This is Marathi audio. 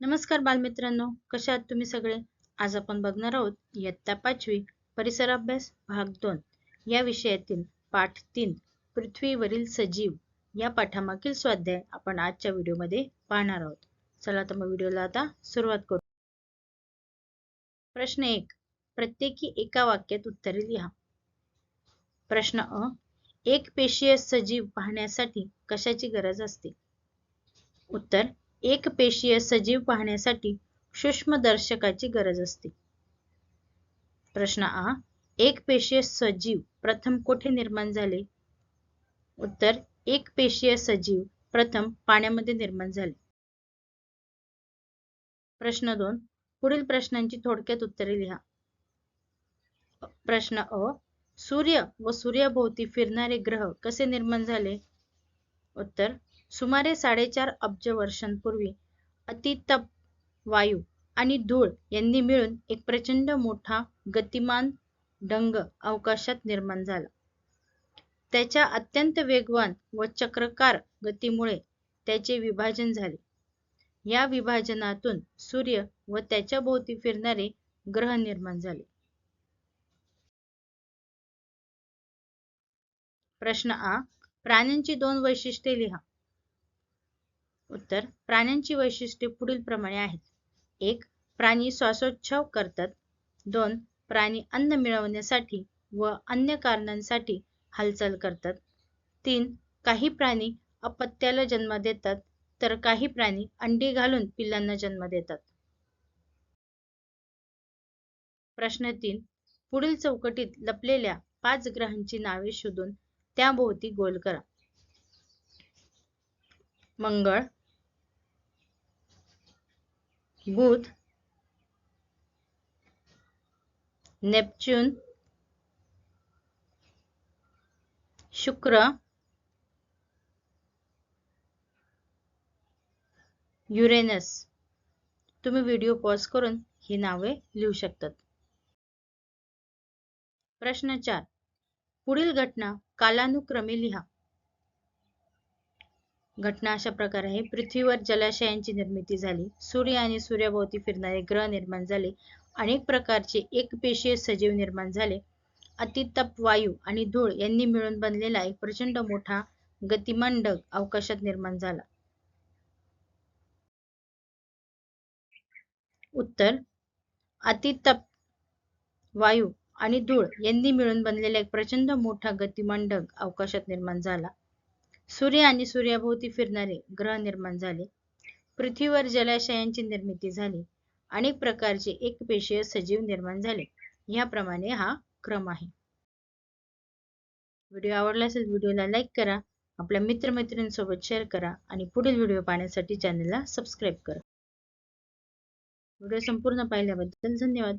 नमस्कार बालमित्रांनो कशा आहात तुम्ही सगळे? आज आपण बघणार आहोत इयत्ता पाचवी परिसर अभ्यास भाग दोन. या विषयातील पाठ तीन पृथ्वीवरील सजीव. या पाठामागील स्वाध्याय आपण आजच्या व्हिडिओमध्ये पाहणार आहोत. चला तर मग व्हिडिओला आता सुरुवात करू. प्रश्न एक प्रत्येकी एका वाक्यात उत्तरे लिहा. प्रश्न अ एक पेशीय सजीव पाहण्यासाठी कशाची गरज असते? उत्तर एक पेशीय सजीव पाहण्यासाठी सूक्ष्मदर्शकाची गरज असते. प्रश्न आ एक पेशीय सजीव प्रथम कोठे निर्माण झाले? उत्तर एक पेशीय सजीव प्रथम पाण्यामध्ये निर्माण झाले. प्रश्न दोन पुढील प्रश्नांची थोडक्यात उत्तरे लिहा. प्रश्न अ सूर्य व सूर्याभोवती फिरणारे ग्रह कसे निर्माण झाले? उत्तर सुमारे साडेचार अब्ज वर्षांपूर्वी अतितप वायू आणि धूळ यांनी मिळून एक प्रचंड मोठा गतिमान डंग अवकाशात निर्माण झाला. त्याच्या अत्यंत वेगवान व चक्रकार गतीमुळे त्याचे विभाजन झाले. या विभाजनातून सूर्य व त्याच्या भोवती फिरणारे ग्रह निर्माण झाले. प्रश्न आ. प्राण्यांची दोन वैशिष्ट्ये लिहा. उत्तर प्राण्यांची वैशिष्ट्ये पुढील प्रमाणे आहेत. एक प्राणी श्वासोच्छव करतात. दोन प्राणी अन्न मिळवण्यासाठी व अन्य कारणांसाठी हालचाल करतात. तीन काही प्राणी अपत्याला जन्म देतात तर काही प्राणी अंडी घालून पिल्लांना जन्म देतात. प्रश्न तीन पुढील चौकटीत लपलेल्या पाच ग्रहांची नावे शोधून त्याभोवती गोल करा. मंगळ बुध नेपच्यून शुक्र युरेनस तुम्ही व्हिडिओ पॉज करून ही नावे लिहू शकतात. प्रश्न चार. पुढील घटना कालानुक्रमे लिहा. घटना अशा प्रकारे आहे. पृथ्वीवर जलाशयांची निर्मिती झाली. सूर्य आणि सूर्याभोवती फिरणारे ग्रह निर्माण झाले. अनेक प्रकारचे एकपेशीय सजीव निर्माण झाले. अतितप वायू आणि धूळ यांनी मिळून बनलेला एक प्रचंड मोठा गतिमान ढग अवकाशात निर्माण झाला. उत्तर. अतितप वायू आणि धूळ यांनी मिळून बनलेला एक प्रचंड मोठा गतिमान ढग अवकाशात निर्माण झाला. सूर्य आणि सूर्याभोवती फिरणारे ग्रह निर्माण झाले. पृथ्वीवर जलाशयांची निर्मिती झाली. अनेक प्रकारचे एकपेशीय सजीव निर्माण झाले. याप्रमाणे हा क्रम आहे. व्हिडिओ आवडला असेल व्हिडिओला लाईक करा. आपल्या मित्रमैत्रिणींसोबत शेअर करा आणि पुढील व्हिडिओ पाहण्यासाठी चॅनलला सबस्क्राईब करा. व्हिडिओ संपूर्ण पाहिल्याबद्दल धन्यवाद.